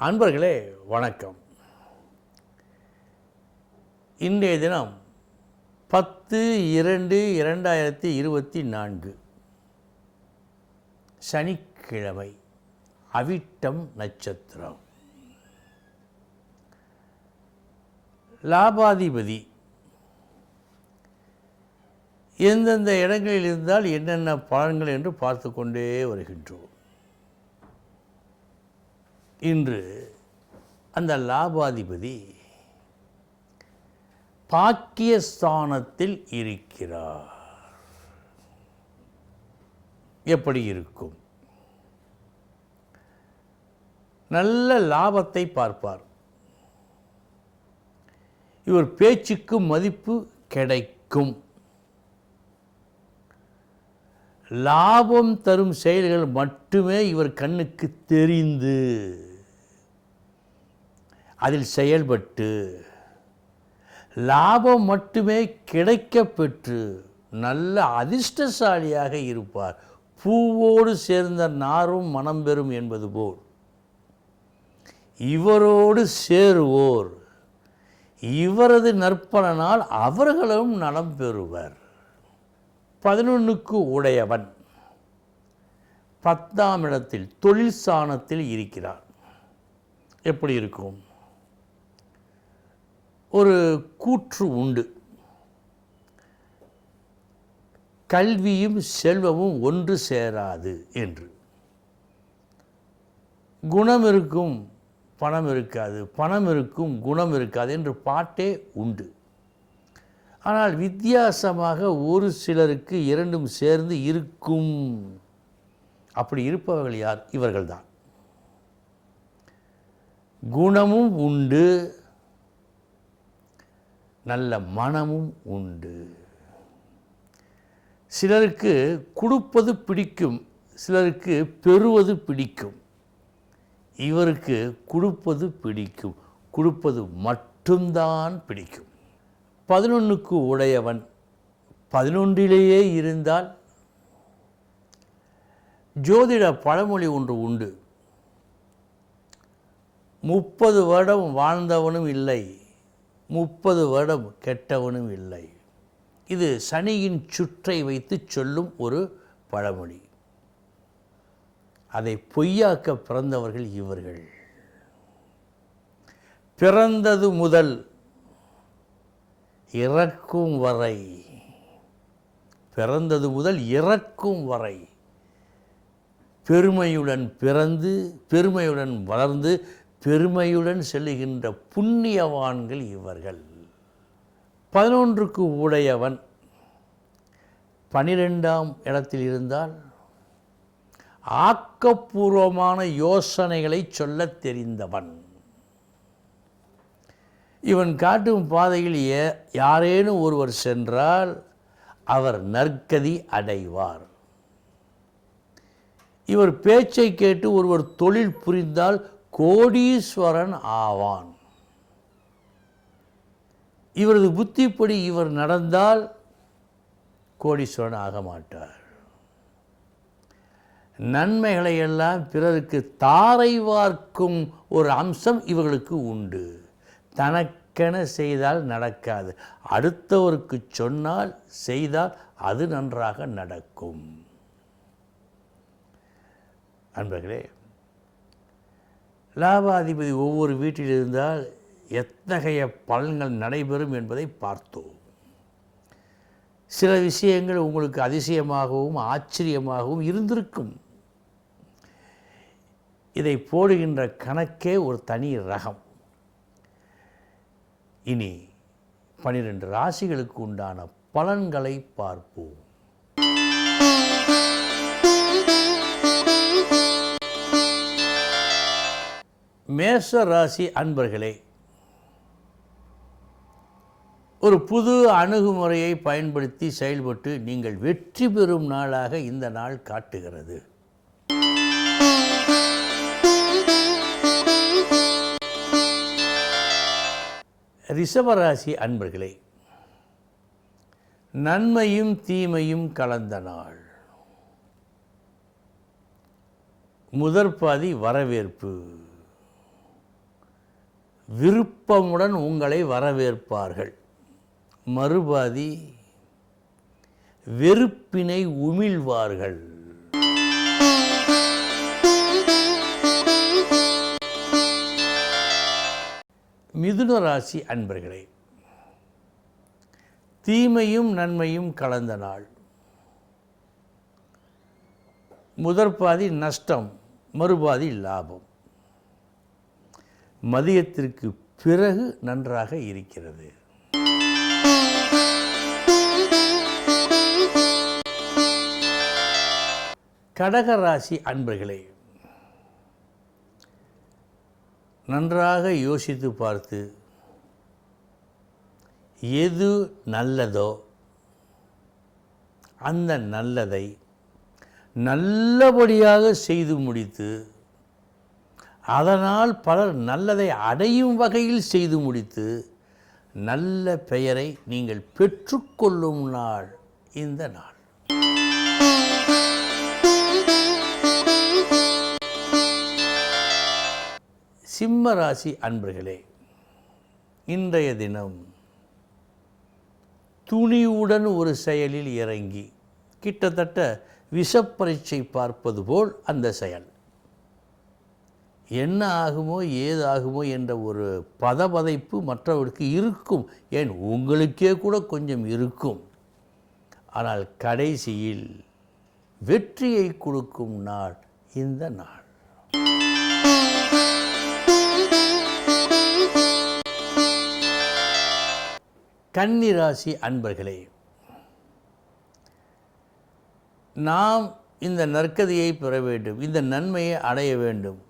அன்பர்களே வணக்கம். இன்றைய தினம் பத்து இரண்டு இரண்டாயிரத்தி இருபத்தி நான்கு. சனிக்கிழமை அவிட்டம் நட்சத்திரம். லாபாதிபதி எந்தெந்த இடங்களில் இருந்தால் என்னென்ன பலன்கள் என்று பார்த்து கொண்டே வருகின்றோம். இன்று அந்த லாபாதிபதி பாக்கியஸ்தானத்தில் இருக்கிறார். எப்படி இருக்கும்? நல்ல லாபத்தை பார்ப்பார். இவர் பேச்சுக்கு மதிப்பு கிடைக்கும். லாபம் தரும் செயல்கள் மட்டுமே இவர் கண்ணுக்கு தெரிந்து. அதில் செயல்பட்டு லாபம் மட்டுமே கிடைக்கப் பெற்று நல்ல அதிர்ஷ்டசாலியாக இருப்பார். பூவோடு சேர்ந்த நாரும் மனம் பெறும் என்பது போல். இவரோடு சேருவோர் இவரது நற்பலனால் அவர்களும் நலம் பெறுவர். பதினொன்றுக்கு உடையவன். பத்தாம் இடத்தில் தொழில் சாணத்தில் இருக்கிறார் எப்படி இருக்கும்? ஒரு கூற்று உண்டு. கல்வியும் செல்வமும் ஒன்று சேராது என்று. குணம் இருக்கும் பணம் இருக்காது. பணம் இருக்கும் குணம் இருக்காது என்று பாட்டே உண்டு. ஆனால் வித்தியாசமாக ஒரு சிலருக்கு இரண்டும் சேர்ந்து இருக்கும். அப்படி இருப்பவர்கள் யார்? இவர்கள்தான் குணமும் உண்டு நல்ல மனமும் உண்டு. சிலருக்கு கொடுப்பது பிடிக்கும் சிலருக்கு பெறுவது பிடிக்கும். இவருக்கு கொடுப்பது பிடிக்கும் கொடுப்பது மட்டும்தான் பிடிக்கும். பதினொன்றுக்கு உடையவன் பதினொன்றிலேயே இருந்தால் ஜோதிட பழமொழி ஒன்று உண்டு. முப்பது வருடம் வாழ்ந்தவனும் இல்லை. முப்பது வருடம் கெட்டவனும் இல்லை. இது சனியின் சுற்றை வைத்து சொல்லும் ஒரு பழமொழி. அதை பொய்யாக்க பிறந்தவர்கள் இவர்கள். பிறந்தது முதல் இறக்கும் வரை. பிறந்தது முதல் இறக்கும் வரை. பெருமையுடன் பிறந்து பெருமையுடன் வளர்ந்து பெருமையுடன் செல்லுகின்ற புண்ணியவான்கள் இவர்கள். பதினொன்றுக்கு உடையவன் பனிரெண்டாம் இடத்தில் இருந்தால் ஆக்கப்பூர்வமான யோசனைகளை சொல்லத் தெரிந்தவன். இவன் காட்டும் பாதையில் யாரேனும் ஒருவர் சென்றால் அவர் நற்கதி அடைவார். இவர் பேச்சை கேட்டு ஒருவர் தொழில் புரிந்தால் கோடீஸ்வரன் ஆவான். இவரது புத்திப்படி இவர் நடந்தால் கோடீஸ்வரன் ஆக மாட்டார். நன்மைகளை எல்லாம் பிறருக்கு தாரை வார்க்கும் ஒரு அம்சம் இவர்களுக்கு உண்டு. தனக்கென செய்தால் நடக்காது. அடுத்தவருக்கு சொன்னால் செய்தால் அது நன்றாக நடக்கும். அன்பர்களே லாபாதிபதி ஒவ்வொரு வீட்டில் இருந்தால் எத்தகைய பலன்கள் நடைபெறும் என்பதை பார்த்தோம். சில விஷயங்கள் உங்களுக்கு அதிசயமாகவும் ஆச்சரியமாகவும் இருந்திருக்கும். இதை போடுகின்ற கணக்கே ஒரு தனி ரகம். இனி பனிரெண்டு ராசிகளுக்கு உண்டான பலன்களை பார்ப்போம். மேஷ ராசி அன்பர்களே ஒரு புது அணுகுமுறையை பயன்படுத்தி செயல்பட்டு நீங்கள் வெற்றி பெறும் நாளாக இந்த நாள் காட்டுகிறது. ரிஷபராசி அன்பர்களே நன்மையும் தீமையும் கலந்த நாள். முதற்பாதி வரவேற்பு. விருப்பமுடன் உங்களை வரவேற்பார்கள். மறுபாதி வெறுப்பினை உமிழ்வார்கள். மிதுன ராசி அன்பர்களே தீமையும் நன்மையும் கலந்த நாள். முதற்பாதி நஷ்டம் மறுபாதி லாபம். மதியத்திற்கு பிறகு நன்றாக இருக்கிறது. கடக ராசி அன்பர்களே நன்றாக யோசித்து பார்த்து எது நல்லதோ அந்த நல்லதை நல்லபடியாக செய்து முடித்து அதனால் பலர் நல்லதை அடையும் வகையில் செய்து முடித்து நல்ல பெயரை நீங்கள் பெற்றுக்கொள்ளும் நாள் இந்த நாள். சிம்ம ராசி அன்பர்களே இன்றைய தினம் துணிவுடன் ஒரு செயலில் இறங்கி கிட்டத்தட்ட விஷப்பரீட்சை பார்ப்பது போல் அந்த செயல். என்ன ஆகுமோ ஏது ஆகுமோ என்ற ஒரு பதபதைப்பு மற்றவருக்கு இருக்கும். ஏன்? உங்களுக்கே கூட கொஞ்சம் இருக்கும். ஆனால் கடைசியில் வெற்றியை கொடுக்கும் நாள் இந்த நாள். கன்னிராசி அன்பர்களே நாம் இந்த நற்கதியை பெற வேண்டும். இந்த நன்மையை அடைய வேண்டும்.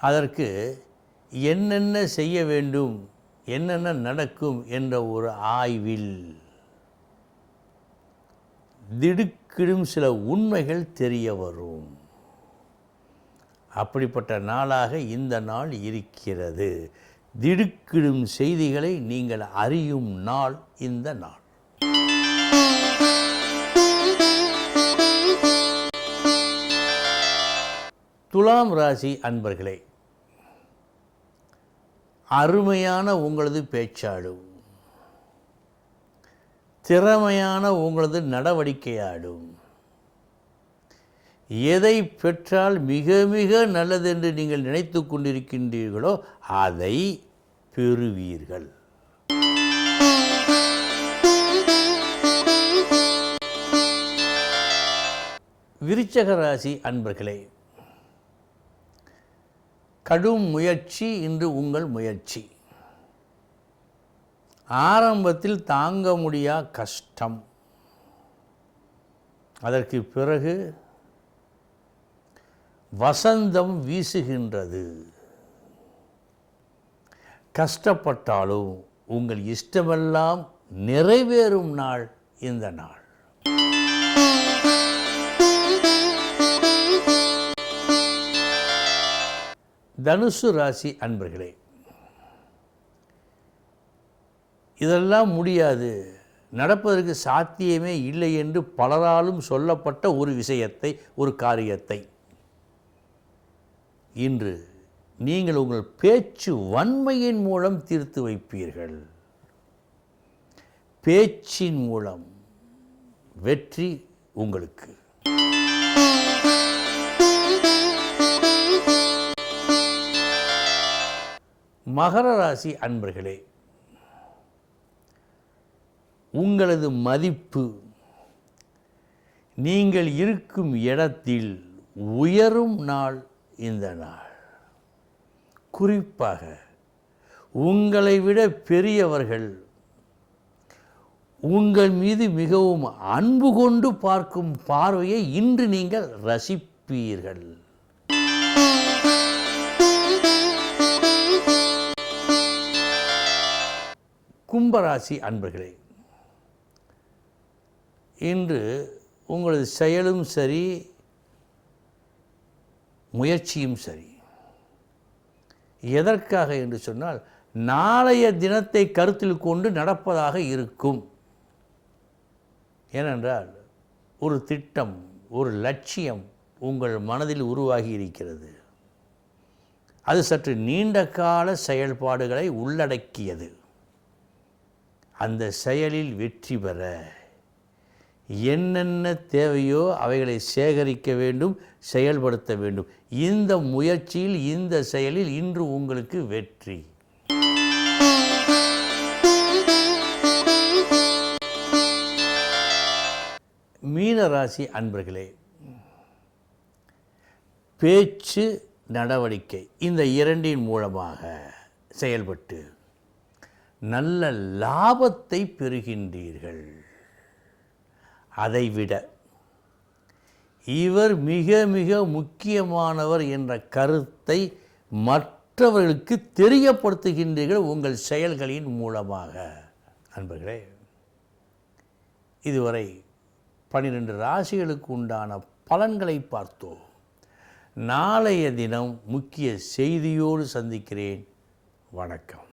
அதற்கு என்னென்ன செய்ய வேண்டும் என்னென்ன நடக்கும் என்ற ஒரு ஆய்வில் திடுக்கிடும் சில உண்மைகள் தெரிய வரும். அப்படிப்பட்ட நாளாக இந்த நாள் இருக்கிறது. திடுக்கிடும் செய்திகளை நீங்கள் அறியும் நாள் இந்த நாள். துலாம் ராசி அன்பர்களே அருமையான உங்களது பேச்சாடும் திறமையான உங்களது நடவடிக்கையாடும் எதை பெற்றால் மிக மிக நல்லதென்று நீங்கள் நினைத்து கொண்டிருக்கின்றீர்களோ அதை பெறுவீர்கள். விருச்சக ராசி அன்பர்களே கடும் முயற்சி இன்று உங்கள் முயற்சி. ஆரம்பத்தில் தாங்க முடியா கஷ்டம். அதற்கு பிறகு வசந்தம் வீசுகின்றது. கஷ்டப்பட்டாலும் உங்கள் இஷ்டமெல்லாம் நிறைவேறும் நாள் இந்த நாள். தனுசு ராசி அன்பர்களே இதெல்லாம் முடியாது. நடப்பதற்கு சாத்தியமே இல்லை என்று பலராலும் சொல்லப்பட்ட ஒரு விஷயத்தை ஒரு காரியத்தை. இன்று நீங்கள் உங்கள் பேச்சு வன்மையின் மூலம் தீர்த்து வைப்பீர்கள். பேச்சின் மூலம் வெற்றி உங்களுக்கு. மகர ராசி அன்பர்களே உங்களது மதிப்பு நீங்கள் இருக்கும் இடத்தில் உயரும் நாள் இந்த நாள். குறிப்பாக உங்களை விட பெரியவர்கள் உங்கள் மீது மிகவும் அன்பு கொண்டு பார்க்கும் பார்வையை இன்று நீங்கள் ரசிப்பீர்கள். கும்பராசி அன்பர்களே இன்று உங்களது செயலும் சரி முயற்சியும் சரி. எதற்காக என்று சொன்னால் நாளைய தினத்தை கருத்தில் கொண்டு நடப்பதாக இருக்கும். ஏனென்றால் ஒரு திட்டம் ஒரு லட்சியம் உங்கள் மனதில் உருவாகி இருக்கிறது. அது சற்று நீண்ட கால செயல்பாடுகளை உள்ளடக்கியது. அந்த செயலில் வெற்றி பெற என்னென்ன தேவையோ அவைகளை சேகரிக்க வேண்டும் செயல்படுத்த வேண்டும். இந்த முயற்சியில் இந்த செயலில் இன்று உங்களுக்கு வெற்றி. மீனராசி அன்பர்களே பேச்சு நடவடிக்கை இந்த இரண்டின் மூலமாக செயல்பட்டு நல்ல லாபத்தை பெறுகின்றீர்கள். அதைவிட இவர் மிக மிக முக்கியமானவர் என்ற கருத்தை மற்றவர்களுக்கு தெரியப்படுத்துகின்றீர்கள் உங்கள் செயல்களின் மூலமாக. நண்பர்களே இதுவரை பன்னிரெண்டு ராசிகளுக்கு உண்டான பலன்களை பார்த்தோம். நாளைய தினம் முக்கிய செய்தியோடு சந்திக்கிறேன். வணக்கம்.